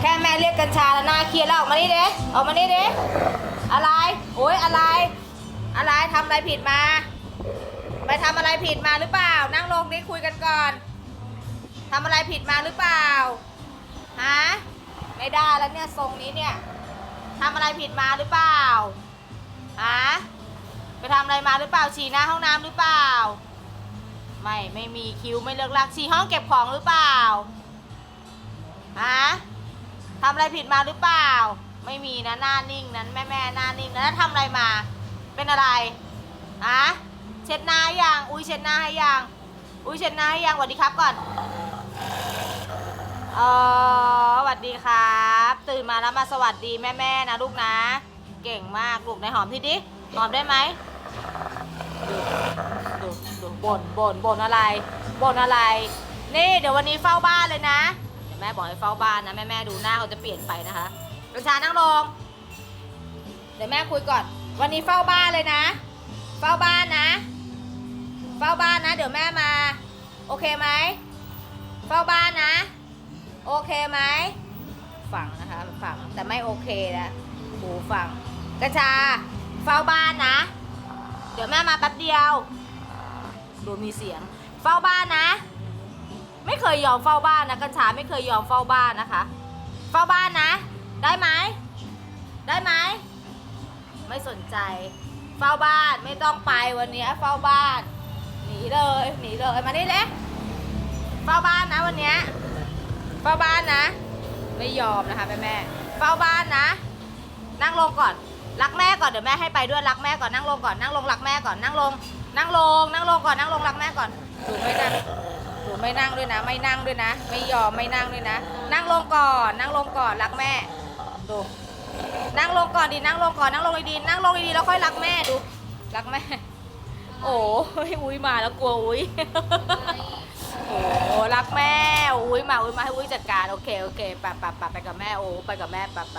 แค่แม่เรียกกัญชาแล้วหน้าเครียดแล้วออกมานี่เด้ออกมานี่เด้อะไร โอ๊ยอะไร อะไรทำอะไรผิดมา ไปทำอะไรผิดมาหรือเปล่า นั่งลงนี่คุยกันก่อนทำอะไรผิดมาหรือเปล่า ฮะ ไม่ได้แล้วเนี่ยทรงนี้เนี่ยทำอะไรผิดมาหรือเปล่า ฮะ ไปทำอะไรมาหรือเปล่า ฉี่หน้าห้องน้ำหรือเปล่า ไม่ ไม่มีคิวไม่เลิกลักฉี่ห้องเก็บของหรือเปล่า ฮะำอะไรผิดมาหรือเปล่า ไม่มีนะหน้านิ่งนั้นแม่แม่หน้านิ่งนะแล้วทำอะไรมา เป็นอะไรฮะเช็ดหน้ายัง อุ้ยเช็ดหน้าให้ยัง อุ้ยเช็ดหน้าให้ยังสวัสดีครับก่อนเออสวัสดีครับ ตื่นมาแล้วมาสวัสดีแม่แม่นะลูกนะ เก่งมากลูกในหอมที่ดิหอมได้ไหมดูดูดูบ่นบ่นบ่นอะไรบ่นอะไร นี่เดี๋ยววันนี้เฝ้าบ้านเลยนะ แม่บอกให้เฝ้าบ้านนะแม่แม่ดูหน้าเขาจะเปลี่ยนไปนะคะประชานั่งลง เดี๋ยวแม่คุยก่อน วันนี้เฝ้าบ้านเลยนะ เฝ้าบ้านนะ เฝ้าบ้านนะ เดี๋ยวแม่มา โอเคไหม เฝ้าบ้านนะ โอเคไหมฟังนะคะฟัง แต่ไม่โอเคนะหูฟัง กระชา เฝ้าบ้านนะ เดี๋ยวแม่มาแป๊บเดียว ดูมีเสียง เฝ้าบ้านนะ ไม่เคยยอมเฝ้าบ้านนะกัญชาไม่เคยยอมเฝ้าบ้านนะคะ เฝ้าบ้านนะ ได้ไหมได้ไหมไม่สนใจ เฝ้าบ้านไม่ต้องไปวันนี้เฝ้าบ้าน หนีเลยหนีเลยมานี่เลยเฝ้าบ้านนะวันนี้เฝ้าบ้านนะ ไม่ยอมนะคะแม่แม่เฝ้าบ้านนะ นั่งลงก่อนรักแม่ก่อนเดี๋ยวแม่ให้ไปด้วยรักแม่ก่อนนั่งลงก่อนนั่งลงรักแม่ก่อนนั่งลง นั่งลงนั่งลงก่อนนั่งลงรักแม่ก่อนหนูไหม่นั่ง หนูไม่นั่งด้วยนะ ไม่นั่งด้วยนะ ไม่ยอมไม่นั่งด้วยนะ นั่งลงก่อน นั่งลงก่อนรักแม่ ดู นั่งลงก่อนดินั่งลงก่อนนั่งลงดีๆนั่งลงดีๆแล้วค่อยรักแม่ดู รักแม่ โอ้ยอุ้ยมาแล้วกลัวอุ้ยโอ้รักแม่อุ้ยมาอุ้ยมาให้อุ้ยจัดการโอเคโอเคไปไปไปไปกับแม่โอ้ไปกับแม่ไปไป